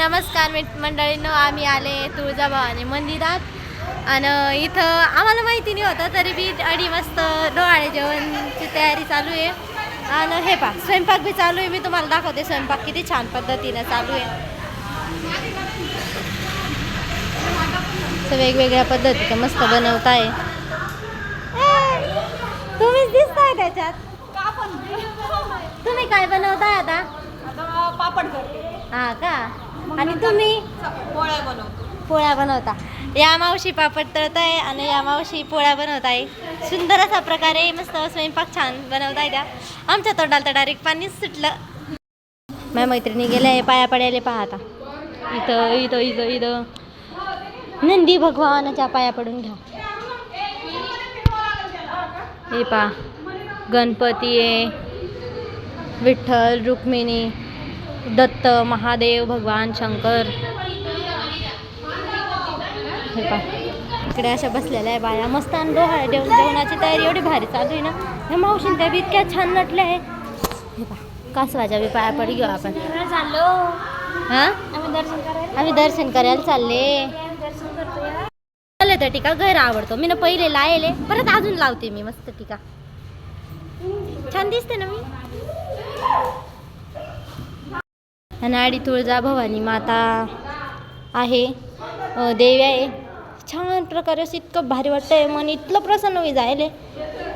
नमस्कार मित मंडळींनो आम्ही आले तुळजाभवानी मंदिरात. आणि इथं आम्हाला माहिती नाही होतं तरी बी अडी मस्त डोहाळे जेवणची तयारी चालू आहे. आणि हे पा स्वयंपाक बी चालू आहे. मी तुम्हाला दाखवते स्वयंपाक किती छान पद्धतीनं चालू आहे. वेगवेगळ्या पद्धतीचं मस्त बनवताय. तुम्हीच दिसताय त्याच्यात. तुम्ही काय बनवताय आता? आता पापड करते. हा का? आणि तुम्ही? पोळ्या बनवतो. पोळ्या बनवता. या मावशी पापड तळताय आणि या मावशी पोळ्या बनवताय. सुंदर असा प्रकारे मस्त स्वयंपाक छान बनवताय त्या. आमच्या तोंडाला तर डायरेक्ट पाणीच सुटलं. माझ्या मैत्रिणी गेल्या पाया पडायला पहा आता. इथं इथं इथं इथं. नंदी भगवानाच्या पाया पडून घ्या. हे पा गणपती आहे. विठ्ठल रुक्मिणी. दत्त महादेव भगवान शंकर. हे पा इकडे अशा बसलेल्या आहे बाया. मस्त अनुभव जेवणाची तयारी एवढी भारी चालू आहे ना. हे मावशीन त्या बी इतक्या छान नटल्या आहे. हे पा कासवाच्या बी पाया पडी घेऊ आपण. चाललो हां? आम्ही दर्शन करायला चालले. चालले तर टीका घर आवडतो. मी ना पहिले लायले. परत अजून लावते मी. मस्त टीका छान दिसते ना मी? नाडी तुळजा भवानी माता आहे. देवी आहे. छान प्रकारे असं इतकं भारी वाटतंय. मन इतलं प्रसन्न होई जायले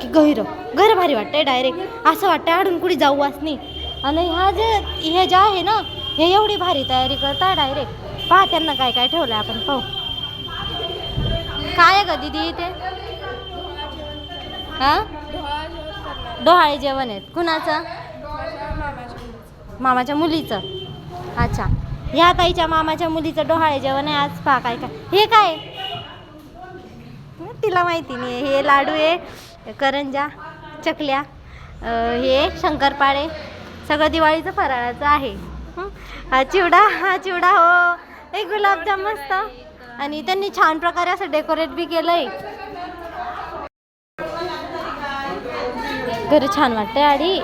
की गैर गैर भारी वाटतंय डायरेक्ट असं वाटतंय आडून कुठे जाऊ नाही. आणि ह्या जे हे जे आहे ना हे एवढी भारी तयारी करताय डायरेक्ट पहा त्यांना काय काय ठेवलं आपण पाहू. काय आहे ग दीदी इथे? हा? डोहाळे जेवण आहेत. कुणाचं? मामाच्या मुलीचं. अच्छा. ह्या ताईच्या मामाच्या मुलीचं डोहाळे जेवण आहे आज. पहा काय काय. हे काय? तिला माहिती नाही हे लाडू आहे करंजा चकल्या हे शंकरपाळे. सगळं दिवाळीचं फराळाचं आहे. हा? चिवडा हा चिवडा हो. एक गुलाबजाम मस्त. आणि त्यांनी छान प्रकारे असं डेकोरेट बी केलंय. घरी छान वाटतंय आणि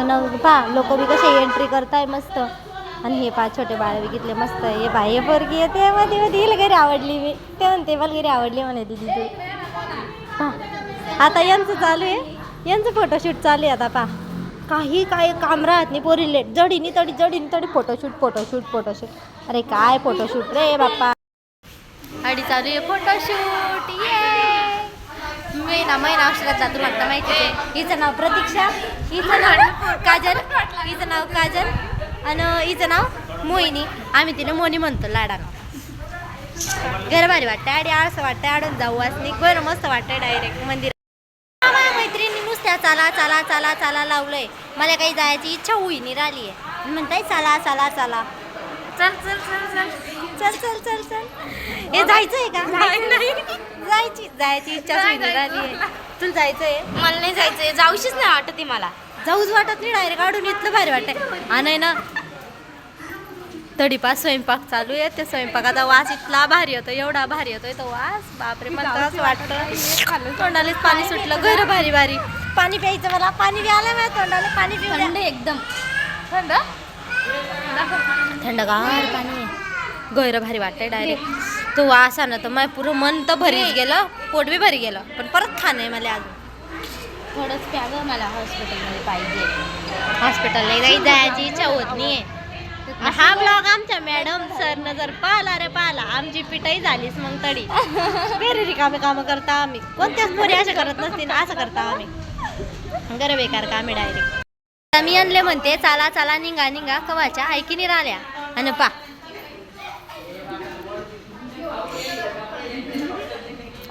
अन पा लोक बी कसे एंट्री करताय मस्त. आणि हे पा छोटे बाळ बघितले मस्त हे पा हे पोरगी येते मध्ये मध्ये हिला घरी आवडली मी. ते म्हणते मला घरी आवडली म्हणे दिदी तू. पा आता यांचं चालू आहे. यांचं फोटोशूट चालू आहे आता पा काही काय काम राहत नाही पोरी लेट. जडीनी तडी जडीनी तडी फोटोशूट फोटोशूट फोटोशूट अरे काय फोटोशूट रे बाप्पा. आणि चालू आहे फोटोशूट ये मी ना महिना अक्षरात जातो लागतं माहिती आहे हिचं नाव प्रतीक्षा हिचं नाव काजल हिचं नाव काजल. आणि हिचं नाव मोहिनी. आम्ही तिला मोनी म्हणतो लाडानं घर भारी वाटतं आडी आळसं वाटतं आडून जाऊ असणे बरं मस्त वाटतं डायरेक्ट मंदिर. माझ्या मैत्रिणी नुसत्या चला चला चला चला लावलंय. मला काही जायची इच्छा होईनी राहिली आहे. म्हणताय चला चला चला. चल चल चल चल. चल चल चल चल. हे जायचंय का? जायची जायची इच्छा होईनी राहिली आहे. तुला जायचंय? मला नाही जायचंय. जाऊशीच नाही वाटत ती मला. जाऊच वाटत नाही डायरेक्ट काढून इथलं भारी वाटतंय. आणि ना तडीपास स्वयंपाक चालू आहे त्या स्वयंपाकाचा वास इतला भारी होतो एवढा भारी होतोय तो वास. बापरे मला वाटतं. तोंडालाच पाणी सुटलं घर भारी भारी. पाणी प्यायचं मला पाणी आलं माझ्या तोंडाला पाणी थंड एकदम. थंड? थंडगार पाणी गैर भारी वाटतंय डायरेक्ट. तो वास ना तर माझं पुरं मन तर भरीच गेलं पोट बी भरी गेलं पण परत खाणं आहे मला अजून. थोडंच प्या गं मला हॉस्पिटलमध्ये पाहिजे. हॉस्पिटलला काही जायची इच्छा होत नाहीये. हा ब्लॉग आमच्या मॅडम सरनं जर पाहिला रे पाहिला आमची पिटाई झालीच मग तडी घरी रिकामे कामं करता आम्ही. कोणत्याच पोरी असं करत नसतील असं करता आम्ही. घर बेकार कामे डायरेक्ट मी आणले म्हणते चाला चाला निघा निघा कवाच्या ऐकिनी राहिल्या. आणि पा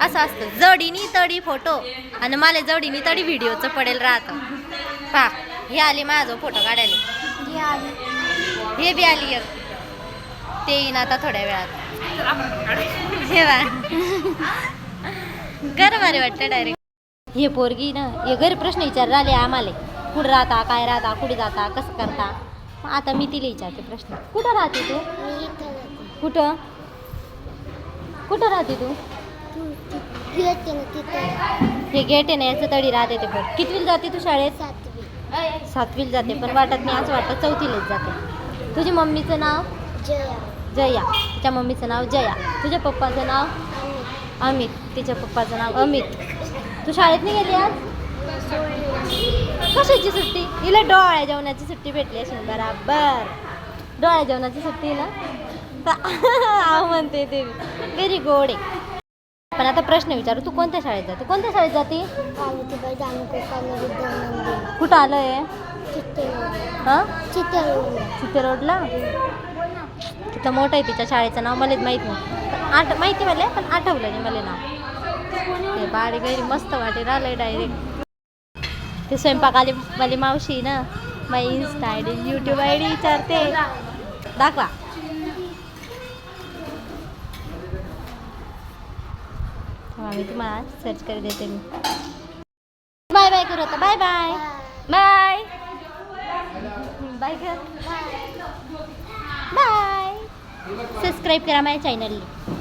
असं असतं. जडीनी तडी फोटो. आणि मला जडीनी तडी व्हिडिओचं पडेल राहतं. पा हे आली माझा फोटो काढायला. हे बी आली एक. ते येईन आता थोड्या वेळात. हे बा. घर भारी वाटतं डायरेक्ट हे पोरगी ना हे घरी प्रश्न विचार राहिले आम्हाला. कुठं राहता काय राहता कुठे जाता कसं करता? आता मी तिला विचारते प्रश्न. कुठं राहते तू? कुठं? कुठं राहते तू? हे गेट आहे ना याचं तडी राहते ते पण. कितवीला जाते तू शाळेत? सातवीला जाते पण वाटत नाही असं वाटतं चौथीलाच जाते. तुझी मम्मीचं नाव? जया. जया तिच्या मम्मीचं नाव जया. तुझ्या पप्पाचं नाव? अमित. तिच्या पप्पाचं नाव अमित. तू शाळेत नाही गेली आज? कशाची सुट्टी? हिला डोळ्या जेवणाची सुट्टी भेटली असेल बराबर. डोळ्या जेवणाची सुट्टी ना? म्हणते ते व्हेरी गोड आहे. पण आता प्रश्न विचारू तू कोणत्या शाळेत जाते? कोणत्या शाळेत जाते? कुठं आलं आहे हां? चित्ते रोडला तिथं मोठं आहे तिच्या शाळेचं नाव मला माहीत नाही. पण आठ माहिती मला पण आठवलं नाही मला नाव. ते बाडी गैरी मस्त वाटे राहिलंय डायरेक्ट ते स्वयंपाक आली माझी मावशी ना माझी Insta I D YouTube I D विचारते. दाखवा. हां मी तुम्हाला सर्च करी देते मी. बाय बाय करू आता बाय बाय बाय बाय कर बाय सबस्क्राईब करा माझ्या चॅनलला